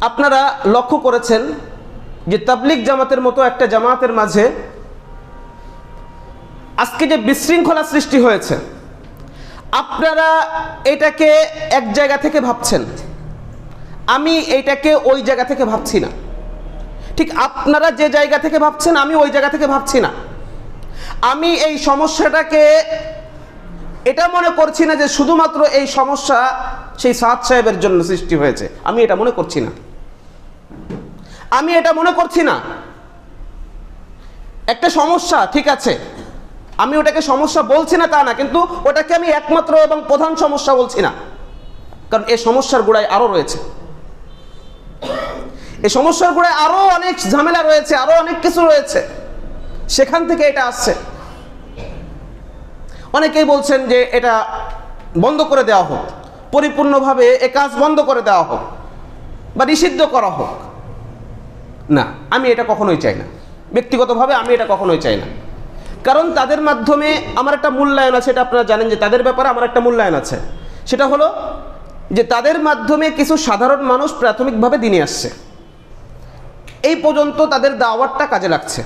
আপনারা লক্ষ্য করেছেন যে তাবলিক জামাতের মতো একটা জামাতের মাঝে আজকে যে বিশৃঙ্খলা সৃষ্টি হয়েছে, আপনারা এটাকে এক জায়গা থেকে ভাবছেন। আমি এইটাকে ওই জায়গা থেকে ভাবছি না। ঠিক আপনারা যে জায়গা থেকে ভাবছেন, আমি ওই জায়গা থেকে ভাবছি না। আমি এই সমস্যাটাকে, এটা মনে করছি না যে শুধুমাত্র এই সমস্যা সেই সাদ সাহেবের জন্য সৃষ্টি হয়েছে। আমি এটা মনে করছি না। আমি এটা মনে করছি না। একটা সমস্যা, ঠিক আছে। আমি ওটাকে সমস্যা বলছি না তা না, কিন্তু ওটাকে আমি একমাত্র এবং প্রধান সমস্যা বলছি না। কারণ এই সমস্যার গোড়ায় আরও রয়েছে। এই সমস্যার গোড়ায় আরও অনেক ঝামেলা রয়েছে আরও অনেক কিছু রয়েছে। সেখান থেকে এটা আসছে। অনেকেই বলছেন যে এটা বন্ধ করে দেওয়া হোক, পরিপূর্ণভাবে এ কাজ বন্ধ করে দেওয়া হোক বা নিষিদ্ধ করা হোক। না, আমি এটা কখনোই চাই না। ব্যক্তিগতভাবে আমি এটা কখনোই চাই না। কারণ তাদের মাধ্যমে আমার একটা মূল্যায়ন আছে, এটা আপনারা জানেন যে তাদের ব্যাপারে আমার একটা মূল্যায়ন আছে। সেটা হলো যে তাদের মাধ্যমে কিছু সাধারণ মানুষ প্রাথমিকভাবে দিনে আসছে। এই পর্যন্ত তাদের দাওয়াতটা কাজে লাগছে।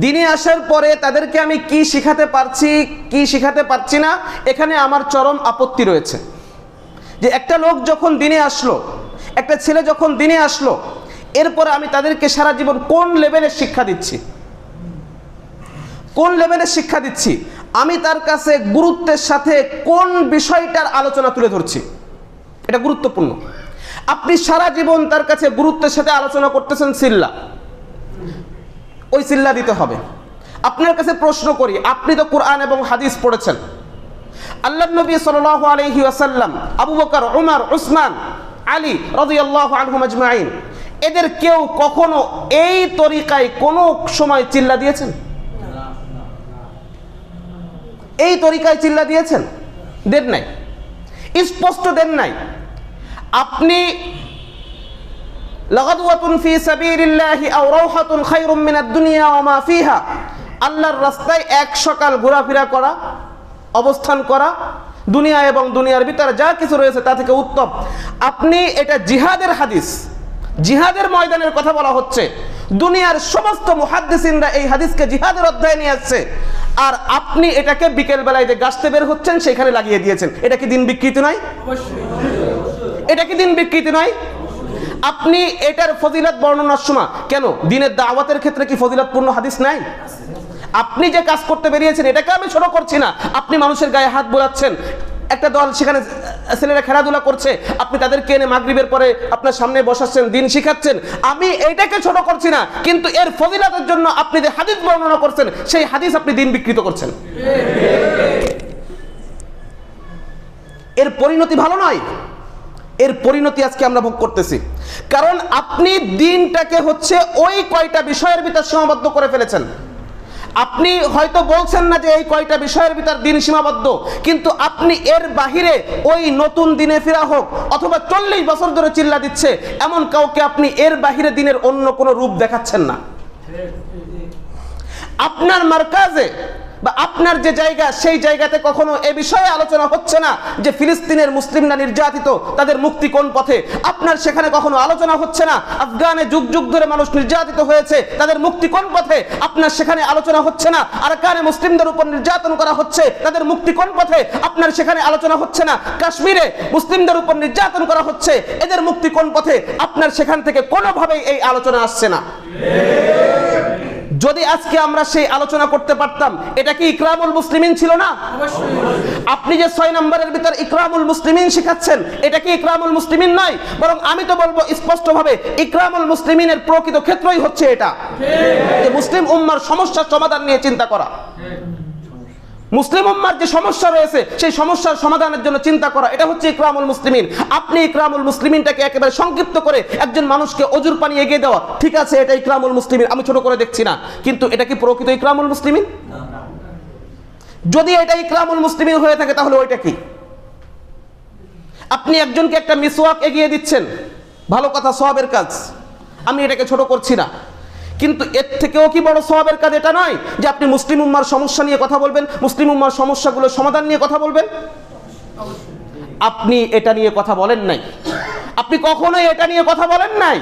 দিনে আসার পরে তাদেরকে আমি কি শিখাতে পারছি, কি শিখাতে পারছি না, এখানে আমার চরম আপত্তি রয়েছে। যে একটা লোক যখন দিনে আসলো, একটা ছেলে যখন দিনে আসলো এরপরে আমি তাদেরকে সারা জীবন কোন লেভেলের শিক্ষা দিচ্ছি? কোন লেভেলের শিক্ষা দিচ্ছি? আমি তার কাছে গুরুত্বের সাথে কোন বিষয়টার আলোচনা তুলে ধরছি? এটা গুরুত্বপূর্ণ। আপনি সারা জীবন তার কাছে গুরুত্বের সাথে আলোচনা করতেছেন সিল্লা। ওই সিল্লা দিতে হবে। আপনার কাছে প্রশ্ন করি, আপনি তো কোরআন এবং হাদিস পড়েছেন। আল্লাহ নবী সাল আলহি আসাল্লাম আবু বকর, উমার, উসমান, আলী রদিয়াল্লাহ আনহুম আজমাইন এদের কেউ কখনো এই তরিকায় কোনো সময় চিল্লা দিয়েছেন? এই তরিকায় চিল্লা দিয়েছেন? দেন নাই। স্পষ্ট দেন নাই। আপনি লাগাদওয়াতুন ফি সাবিলিল্লাহি আও রাওহাতুন খায়রুম মিনাদ দুনিয়া ওয়া ফিহা। আল্লাহর রাস্তায় এক সকাল ঘোরাফেরা করা, অবস্থান করা, দুনিয়া এবং দুনিয়ার ভিতরে যা কিছু রয়েছে তা থেকে উত্তম। আপনি এটা জিহাদের হাদিস। জিহাদের ময়দানের কথা বলা হচ্ছে। দুনিয়ার সমস্ত মুহাদ্দিসিনরা এই হাদিসকে জিহাদের অধ্যায় নিয়ে আসছে। আর আপনি এটাকে বিকেল বেলায় যে গাছতে বের হচ্ছেন, সেখানে লাগিয়ে দিয়েছেন। এটা কি দিন বিকৃতি নয়? এটা কি দিন বিকৃতি নয়? আপনি এটার ফজিলত বর্ণনার সময় কেন? দিনের দাওয়াতের ক্ষেত্রে কি ফজিলতপূর্ণ হাদিস নাই? আপনি যে কাজ করতে বেরিয়েছেন, এটাকে আমি ছোট করছি না। আপনি মানুষের গায়ে হাত বোলাচ্ছেন। একটা দল সেখানে ছেলেরা খেলাধুলা করছে, আপনি তাদেরকে এনে মাগরিবের পরে আপনার সামনে বসাচ্ছেন, দিন শিখাচ্ছেন, আমি এইটাকে ছোট করছি না, কিন্তু এর ফজিলাতের জন্য আপনি যে হাদিস বর্ণনা করছেন, সেই হাদিস আপনি দিন বিকৃত করছেন। এর পরিণতি ভালো নয়, এর পরিণতি আজকে আমরা ভোগ করতেছি। কারণ আপনি দিনটাকে হচ্ছে ওই কয়টা বিষয়ের ভিতর সীমাবদ্ধ করে ফেলেছেন। আপনি হয়তো বলছেন না যে এই কয়টা বিষয়ের ভিতর দিন সীমাবদ্ধ, কিন্তু আপনি এর বাহিরে ওই নতুন দিনে ফেরা হোক অথবা চল্লিশ বছর ধরে চিল্লা দিচ্ছে, এমন কাউকে আপনি এর বাহিরে দিনের অন্য কোনো রূপ দেখাচ্ছেন না। আপনার মার্কাজে বা আপনার যে জায়গা, সেই জায়গাতে কখনো এ বিষয়ে আলোচনা হচ্ছে না যে ফিলিস্তিনের মুসলিমরা নির্যাতিত, তাদের মুক্তি কোন পথে? আপনার সেখানে কখনো আলোচনা হচ্ছে না? আফগানে যুগ যুগ ধরে মানুষ নির্যাতিত হয়েছে, তাদের মুক্তি কোন পথে? আপনার সেখানে আলোচনা হচ্ছে না? আরাকানে মুসলিমদের উপর নির্যাতন করা হচ্ছে, তাদের মুক্তি কোন পথে? আপনার সেখানে আলোচনা হচ্ছে না? কাশ্মীরে মুসলিমদের উপর নির্যাতন করা হচ্ছে, এদের মুক্তি কোন পথে? আপনার সেখান থেকে কোনোভাবেই এই আলোচনা আসছে না। যদি আজকে আমরা সেই আলোচনা করতে পারতাম এটা কি ইকরামুল মুসলিমিন ছিল না? আপনি যে ছয় নম্বরের ভিতর ইকরামুল মুসলিমিন শেখাচ্ছেন এটা কি ইকরামুল মুসলিমিন নয়? বরং আমি তো বলব স্পষ্টভাবে ইকরামুল মুসলিমিনের প্রকৃত ক্ষেত্রই হচ্ছে এটা। যে মুসলিম উম্মার সমস্যার সমাধান নিয়ে চিন্তা করা। মুসলিম উম্মার যে সমস্যা রয়েছে, সেই সমস্যার সমাধানের জন্য চিন্তা করা, এটা হচ্ছে ইকরামুল মুসলিমিন। আপনি ইকরামুল মুসলিমিনটাকে একেবারে সংক্ষিপ্ত করে একজন মানুষকে অজুর পানি এগিয়ে দেওয়া, ঠিক আছে, এটা ইকরামুল মুসলিমিন, আমি ছোট করে দেখছি না, কিন্তু এটা কি প্রকৃত ইকরামুল মুসলিমিন? যদি এটা ইকরামুল মুসলিমিন হয়ে থাকে, তাহলে ওইটা কি? আপনি একজনকে একটা মিসওয়াক এগিয়ে দিচ্ছেন, ভালো কথা সবের কাজ, আমি এটাকে ছোট করছি না। কিন্তু এর থেকেও কি বড় স্বভাবের কাজ? এটা নয় যে আপনি মুসলিম উম্মার সমস্যা নিয়ে কথা বলবেন, মুসলিম উম্মার সমস্যাগুলোর সমাধান নিয়ে কথা বলবেন। আপনি এটা নিয়ে কথা বলেন নাই। আপনি কখনোই এটা নিয়ে কথা বলেন নাই?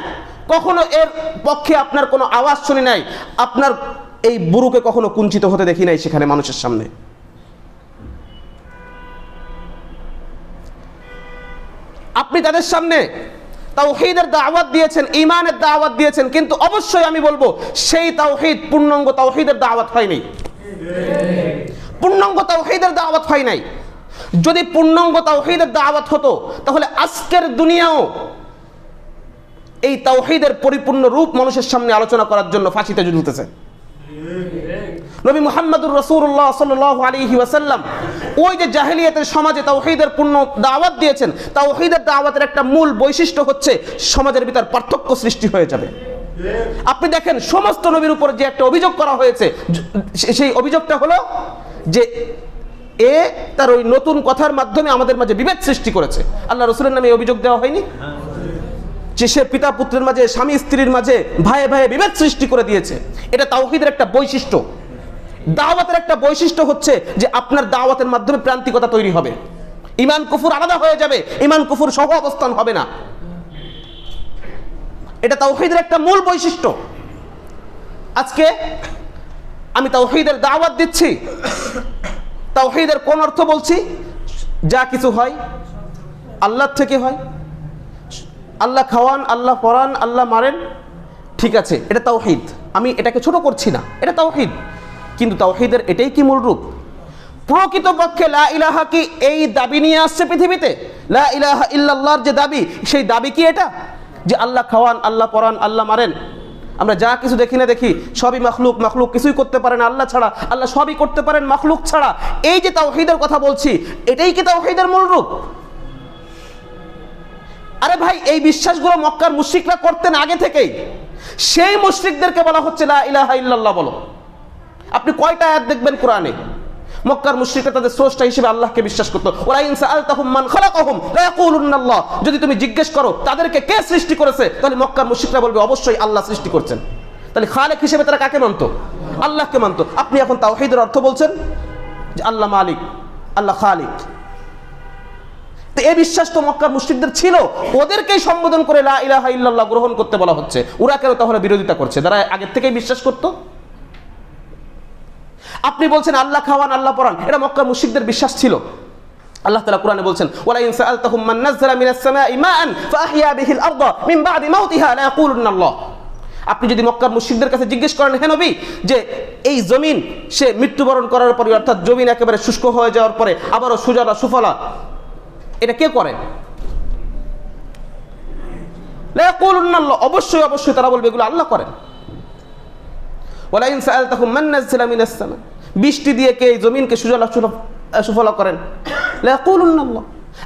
কখনো এর পক্ষে আপনার কোনো আওয়াজ শুনি নাই? আপনার এই বুরুকে কখনো কুঞ্চিত হতে দেখি নাই সেখানে মানুষের সামনে? আপনি তাদের সামনে তাওহীদের দাওয়াত দিয়েছেন ইমানের দাওয়াত দিয়েছেন, কিন্তু অবশ্যই আমি বলব সেই তাওহীদ, পূর্ণাঙ্গ তাওহীদের দাওয়াত হয়নি। পূর্ণাঙ্গ তাওহীদের দাওয়াত হয় নাই। যদি পূর্ণাঙ্গ তাওহীদের দাওয়াত হতো, তাহলে আজকের দুনিয়াও এই তাওহীদের পরিপূর্ণ রূপ মানুষের সামনে আলোচনা করার জন্য ফাঁসিতে ঝুলতেছে। নবী মুহাম্মদুর রসুল্লাহ সাল্লাহ আলাইহি ওয়াসাল্লাম ওই যে জাহেলিয়াতের সমাজে তাওহীদের পূর্ণ দাওয়াত দিয়েছেন, তাওহীদের দাওয়াতের একটা মূল বৈশিষ্ট্য হচ্ছে সমাজের ভিতর পার্থক্য সৃষ্টি হয়ে যাবে। আপনি দেখেন, সমস্ত নবীর উপর যে একটা অভিযোগ করা হয়েছে সেই অভিযোগটা হলো যে এ তার ওই নতুন কথার মাধ্যমে আমাদের মাঝে বিভেদ সৃষ্টি করেছে। আল্লাহ রসুলের নামে অভিযোগ দেওয়া হয়নি? যে সে পিতা পুত্রের মাঝে, স্বামী স্ত্রীর মাঝে ভাইয়ে ভাইয়ে বিভেদ সৃষ্টি করে দিয়েছে। এটা তাওহিদের একটা বৈশিষ্ট্য। দাওয়াতের একটা বৈশিষ্ট্য হচ্ছে যে আপনার দাওয়াতের মাধ্যমে প্রান্তিকতা তৈরি হবে। ইমান কুফুর আলাদা হয়ে যাবে ইমান কুফুর সহ অবস্থান হবে না। এটা তাওহিদের একটা মূল বৈশিষ্ট্য। আজকে আমি তাওহিদের দাওয়াত দিচ্ছি। তাওহিদের কোন অর্থ বলছি? যা কিছু হয় আল্লাহ থেকে হয়। আল্লাহ খাওয়ান, আল্লাহ পড়ান, আল্লাহ মারেন, ঠিক আছে, এটা তাওহিদ। আমি এটাকে ছোট করছি না, এটা তাওহিদ। কিন্তু তাওহিদের এটাই কি মূল রূপ? প্রকৃতপক্ষে লা ইলাহা কি এই দাবি নিয়ে আসছে পৃথিবীতে? লা ইলাহা ইল্লাল্লাহর যে দাবি, সেই দাবি কি এটা? যে আল্লাহ খাওয়ান, আল্লাহ পরান, আল্লাহ মারেন। আমরা যা কিছু দেখি না দেখি, সবই মাখলুক মাখলুক কিছুই করতে পারেন আল্লাহ ছাড়া, আল্লাহ সবই করতে পারেন মাখলুক ছাড়া। এই যে তাওহিদের কথা বলছি, এটাই কি তাওহিদের মূল রূপ? আরে ভাই, এই বিশ্বাসগুলো মক্কার মুশরিকরা করতেন আগে থেকেই। সেই মুশরিকদেরকে বলা হচ্ছে লা ইলাহা ইল্লাল্লাহ বলো। আপনি কয়টা আয়াত দেখবেন কোরআনে? মক্কার মুশরিকরা তাদের স্রষ্টা হিসেবে আল্লাহকে বিশ্বাস করতো। ওরা ইনসা আলতাহুম মান খালাকাহুম ইয়াকুলুন্নাল্লাহ। যদি তুমি জিজ্ঞেস করো, তাদেরকে কে সৃষ্টি করেছে? তাহলে মক্কার মুশরিকরা বলবে, অবশ্যই আল্লাহ সৃষ্টি করছেন। তাহলে খালেক হিসেবে তারা কাকে মানতো? আল্লাহকে মানতো। আপনি এখন তাওহীদের অর্থ বলছেন যে আল্লাহ মালিক, আল্লাহ খালিক। তো এই বিশ্বাস তো মক্কার মুসলিকদের ছিল। ওদেরকেই সম্বোধন করে লা ইলাহা ইল্লাল্লাহ গ্রহণ করতে বলা হচ্ছে। ওরা কেন তাহলে বিরোধিতা করছে? তারা আগের থেকেই বিশ্বাস করতো? আপনি বলছেন আল্লাহ খাওয়ান, আল্লাহ পড়ান। এটা মক্কার মুশরিকদের বিশ্বাস ছিল। আল্লাহ কোরআনে বলছেন মান মিনাস বিহিল মিন লা আপনি যদি মক্কার মুশরিকদের কাছে জিজ্ঞেস করেন, হে নবী, যে এই জমিন সে মৃত্যুবরণ করার পরে, অর্থাৎ জমিন একেবারে শুষ্ক হয়ে যাওয়ার পরে আবারও সুজলা, সুফলা, এটা কে করে? অবশ্যই অবশ্যই তারা বলবে, এগুলো আল্লাহ করেন। মান বৃষ্টি দিয়ে কে জমিনকে সুজলা সুফ- সুফলা করেন?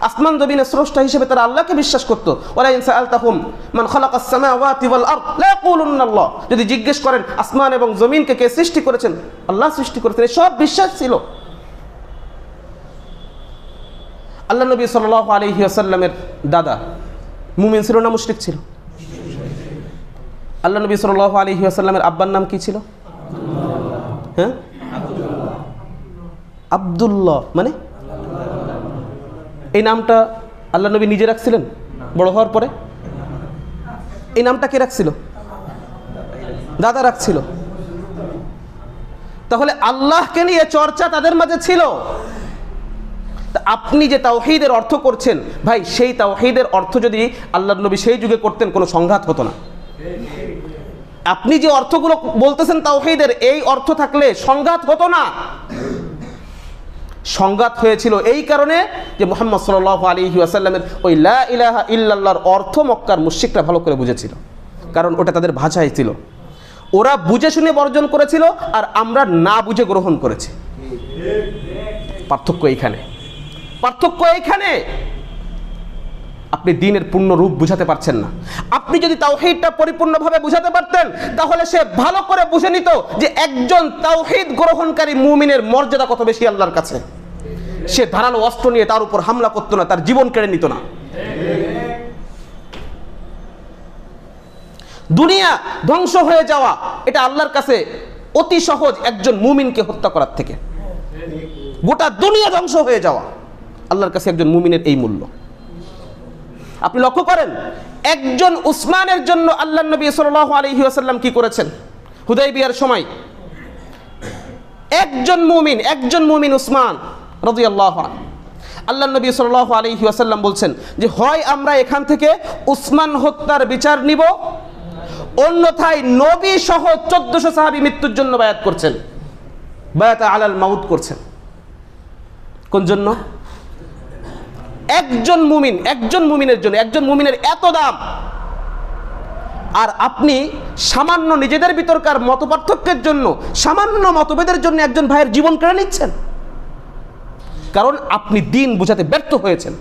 আসমান জমিনের স্রষ্টা হিসেবে তারা আল্লাহকে বিশ্বাস করতো। ওয়ালাইন সাআলতাহুম মান খালাকাস সামাওয়াতি ওয়াল আরদ। লা ইয়াকুলুন্না আল্লাহ। যদি জিজ্ঞেস করেন আসমান এবং জমিনকে কে সৃষ্টি করেছেন, আল্লাহ সৃষ্টি করেছেন, এই সব বিশ্বাস ছিল। আল্লাহ নবী সাল্লাল্লাহু আলাইহি ওয়াসাল্লামের দাদা, মুমিন ছিল না মুশরিক ছিল? আল্লাহ নবী সাল্লাল্লাহু আলাইহি ওয়াসাল্লামের আব্বার নাম কি ছিল? হ্যাঁ? আব্দুল্লাহ মানে? এই নামটা আল্লাহ নবী নিজে রাখছিলেন? বড় হওয়ার পরে? এই নামটা কে রাখছিল? দাদা রাখছিল। তাহলে আল্লাহকে নিয়ে চর্চা তাদের মাঝে ছিল। আপনি যে তাওহিদের অর্থ করছেন, ভাই, সেই তাওহীদের অর্থ যদি আল্লাহ নবী সেই যুগে করতেন, কোনো সংঘাত হতো না। আপনি যে অর্থগুলো বলতেছেন তাওহীদের, এই অর্থ থাকলে সংঘাত হতো না। সংঘাত হয়েছিল এই কারণে যে মোহাম্মদ সাল্লাল্লাহু আলাইহি ওয়াসাল্লামের ওই ইলাহা ইল্লাল্লাহর অর্থ মক্কার মুশরিকরা ভালো করে বুঝেছিল। কারণ ওটা তাদের ভাষায় ছিল। ওরা বুঝে শুনে বর্জন করেছিল আর আমরা না বুঝে গ্রহণ করেছি। পার্থক্য এইখানে। পার্থক্য এইখানে। আপনি দিনের পূর্ণ রূপ বুঝাতে পারছেন না। আপনি যদি তাওহীদটা পরিপূর্ণভাবে বুঝাতে পারতেন, তাহলে সে ভালো করে বুঝে নিত যে একজন তাওহীদ গ্রহণকারী মুমিনের মর্যাদা কত বেশি আল্লাহর কাছে। সে ধারালো অস্ত্র নিয়ে তার উপর হামলা করতো না, তার জীবন কেড়ে নিত না। দুনিয়া ধ্বংস হয়ে যাওয়া, এটা আল্লাহর কাছে অতি সহজ একজন মুমিনকে হত্যা করার থেকে। গোটা দুনিয়া ধ্বংস হয়ে যাওয়া, আল্লাহর কাছে একজন মুমিনের এই মূল্য। আপনি লক্ষ্য করেন, একজন উসমানের জন্য আল্লাহ নবী সাল আলহি আসাল্লাম কি করেছেন? হুদাই বিয়ার সময়। একজন মুমিন একজন মুমিন উসমান রাজি আল্লাহ আল্লাহ নবী সাল আলহি আসাল্লাম বলছেন যে, হয় আমরা এখান থেকে উসমান হত্যার বিচার নিব, অন্যথায় নবী সহ চোদ্দশো সাহাবি মৃত্যুর জন্য বায়াত করছেন। বায়াত আলাল মাউদ করছেন। কোন জন্য? একজন মুমিন, একজন মুমিনের জন্য, একজন মুমিনের এত দাম। আর আপনি সামান্য নিজেদের ভিতরকার মত জন্য, সামান্য মতভেদের জন্য একজন ভাইয়ের জীবন কেড়ে নিচ্ছেন? কারণ আপনি দিন বোঝাতে ব্যর্থ হয়েছেন।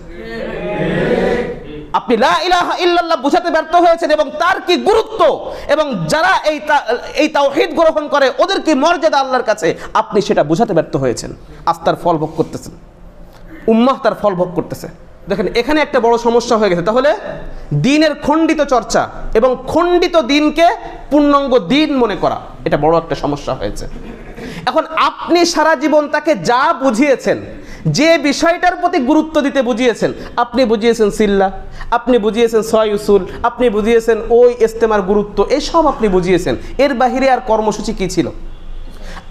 আপনি ইলাহা ইল্লাল্লাহ বোঝাতে ব্যর্থ হয়েছেন এবং তার কি গুরুত্ব? এবং যারা এই এই তাওহীদ গ্রহণ করে, ওদের কি মর্যাদা আল্লাহর কাছে? আপনি সেটা বোঝাতে ব্যর্থ হয়েছেন। আস্তার ফল ভোগ করতেছেন। উম্মাহ তার ফল ভোগ করতেছে। দেখেন, এখানে একটা বড় সমস্যা হয়ে গেছে। তাহলে দিনের খণ্ডিত চর্চা এবং খণ্ডিত দিনকে পূর্ণাঙ্গ দিন মনে করা, এটা বড় একটা সমস্যা হয়েছে। এখন আপনি সারা জীবন তাকে যা বুঝিয়েছেন, যে বিষয়টার প্রতি গুরুত্ব দিতে বুঝিয়েছেন, আপনি বুঝিয়েছেন সিল্লা, আপনি বুঝিয়েছেন ছয় উসুল, আপনি বুঝিয়েছেন ওই ইস্তেমার গুরুত্ব, এসব আপনি বুঝিয়েছেন। এর বাহিরে আর কর্মসূচি কী ছিল?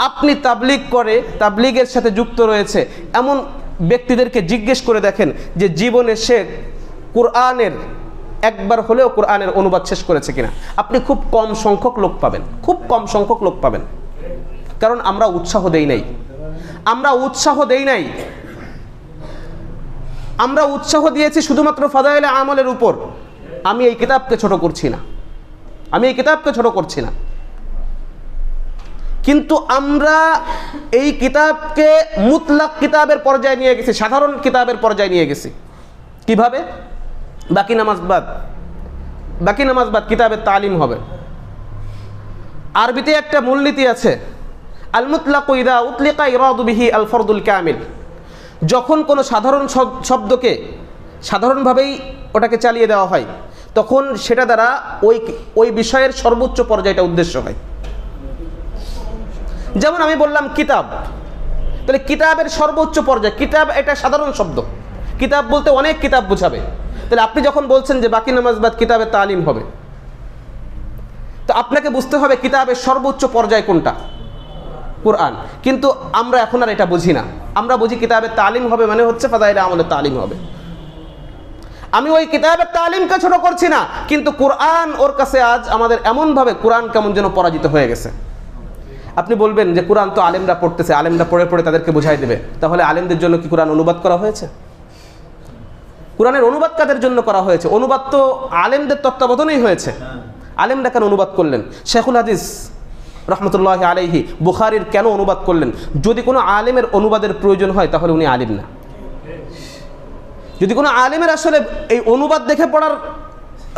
আপনি তাবলিগ করে, তাবলিগের সাথে যুক্ত রয়েছে, এমন ব্যক্তিদেরকে জিজ্ঞেস করে দেখেন যে জীবনে সে কোরআনের একবার হলেও কোরআনের অনুবাদ শেষ করেছে কিনা। আপনি খুব কম সংখ্যক লোক পাবেন, খুব কম সংখ্যক লোক পাবেন। কারণ আমরা উৎসাহ দেই নাই। আমরা উৎসাহ দেই নাই। আমরা উৎসাহ দিয়েছি শুধুমাত্র ফাদাইল আমলের উপর। আমি এই কিতাবকে ছোট করছি না। আমি এই কিতাবকে ছোট করছি না। কিন্তু আমরা এই কিতাবকে মুতলাক কিতাবের পর্যায়ে নিয়ে গেছি, সাধারণ কিতাবের পর্যায়ে নিয়ে গেছি। কীভাবে? বাকি নামাজ বাদ। বাকি নামাজ বাদ কিতাবের তালিম হবে। আরবিতে একটা মূলনীতি আছে আল মুতলাকু ইদা উতলিকা ইরাদু বিহি আল ফরদুল কামিল। যখন কোনো সাধারণ শব্দকে সাধারণভাবেই ওটাকে চালিয়ে দেওয়া হয়, তখন সেটা দ্বারা ওই ওই বিষয়ের সর্বোচ্চ পর্যায়টা উদ্দেশ্য হয়। যেমন আমি বললাম কিতাব। তাহলে কিতাবের সর্বোচ্চ পর্যায়ে, কিতাব এটা সাধারণ শব্দ। কিতাব বলতে অনেক কিতাব বোঝাবে। তাহলে আপনি যখন বলছেন যে বাকি নামাজ বাদ কিতাবের তালিম হবে, তো আপনাকে বুঝতে হবে কিতাবের সর্বোচ্চ পর্যায় কোনটা? কোরআন। কিন্তু আমরা এখন আর এটা বুঝি না। আমরা বুঝি কিতাবের তালিম হবে মানে হচ্ছে ফাদাইলে আমলের তালিম হবে। আমি ওই কিতাবের তালিমকে ছোট করছি না, কিন্তু কোরআন ওর কাছে আজ আমাদের এমনভাবে, কোরআন কেমন যেন পরাজিত হয়ে গেছে। আপনি বলবেন যে কোরআন তো আলেমরা পড়তেছে, আলেমরা পড়ে পড়ে তাদেরকে বুঝাই দেবে। তাহলে আলেমদের জন্য কি কোরআন অনুবাদ করা হয়েছে? কোরআনের অনুবাদ কাদের জন্য করা হয়েছে? অনুবাদ তো আলেমদের তত্ত্বাবধানেই হয়েছে। আলেমরা কেন অনুবাদ করলেন? শেখুল হাদিস রহমতুল্লাহ আলাইহি বুখারির কেন অনুবাদ করলেন? যদি কোনো আলেমের অনুবাদের প্রয়োজন হয়, তাহলে উনি আলিম না। যদি কোনো আলেমের আসলে এই অনুবাদ দেখে পড়ার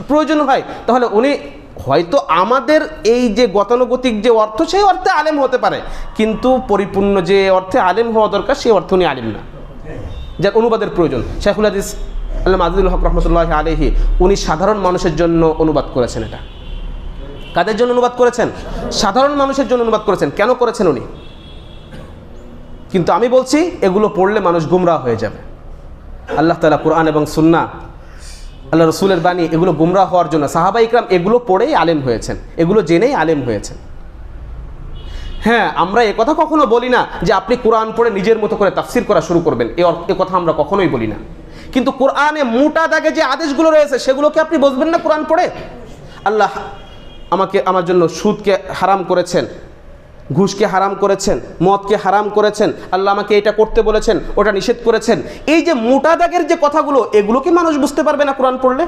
প্রয়োজন হয়, তাহলে উনি হয়তো আমাদের এই যে গতানুগতিক যে অর্থ, সেই অর্থে আলেম হতে পারে। কিন্তু পরিপূর্ণ যে অর্থে আলেম হওয়া দরকার, সেই অর্থ উনি আলিম না। যার অনুবাদের প্রয়োজন। শেখুল হাদিস আল্লাহ আজিদুল হক রহমতুল্লাহ আলহি উনি সাধারণ মানুষের জন্য অনুবাদ করেছেন এটা। কাদের জন্য অনুবাদ করেছেন? সাধারণ মানুষের জন্য অনুবাদ করেছেন। কেন করেছেন উনি? কিন্তু আমি বলছি, এগুলো পড়লে মানুষ গুমরাহ হয়ে যাবে। আল্লাহ তালা কোরআন এবং সুন্না আল্লাহ রসুলের বাণী, এগুলো গুমরাহ হওয়ার জন্য। সাহাবা ইকরাম এগুলো পড়েই আলেম হয়েছেন, এগুলো জেনেই আলেম হয়েছেন। হ্যাঁ আমরা এ কথা কখনো বলি না যে আপনি কোরআন পড়ে নিজের মতো করে তাফসির করা শুরু করবেন। এ এ কথা আমরা কখনোই বলি না। কিন্তু কোরআনে মোটা দাগে যে আদেশগুলো রয়েছে সেগুলোকে আপনি বুঝবেন না কোরআন পড়ে? আল্লাহ আমাকে, আমার জন্য সুদকে হারাম করেছেন। ঘুষকে হারাম করেছেন, মদকে হারাম করেছেন, আল্লাহ আমাকে এটা করতে বলেছেন, ওটা নিষেধ করেছেন। এই যে মোটা দাগের যে কথাগুলো, এগুলো কি মানুষ বুঝতে পারবে না কোরআন পড়লে?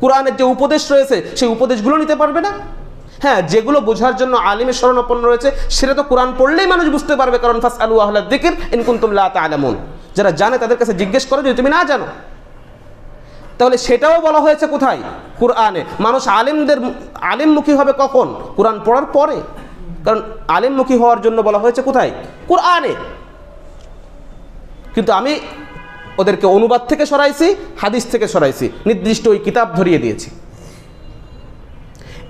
কোরআনের যে উপদেশ রয়েছে, সেই উপদেশগুলো নিতে পারবে না? হ্যাঁ যেগুলো বোঝার জন্য আলিমের শরণাপন্ন রয়েছে, সেটা তো কোরআন পড়লেই মানুষ বুঝতে পারবে, কারণ ফাস আলু আহ্লা দিকির ইনকুন্তুম লা তালামুন যারা জানে, তাদের কাছে জিজ্ঞেস করো, যদি তুমি না জানো। তাহলে সেটাও বলা হয়েছে কোথায়? কোরআনে। মানুষ আলেমদের, আলেমমুখী হবে কখন? কোরআন পড়ার পরে। কারণ আলেমমুখী হওয়ার জন্য বলা হয়েছে কোথায়? কোরআনে। কিন্তু আমি ওদেরকে অনুবাদ থেকে সরাইছি, হাদিস থেকে সরাইছি, নির্দিষ্ট ওই কিতাব ধরিয়ে দিয়েছি।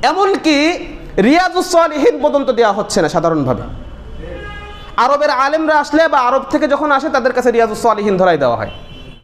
এমনকি রিয়াজুসলিহীন পর্যন্ত দেওয়া হচ্ছে না সাধারণভাবে। আরবের আলেমরা আসলে বা আরব থেকে যখন আসে, তাদের কাছে রিয়াজুসলিহীন ধরাই দেওয়া হয়।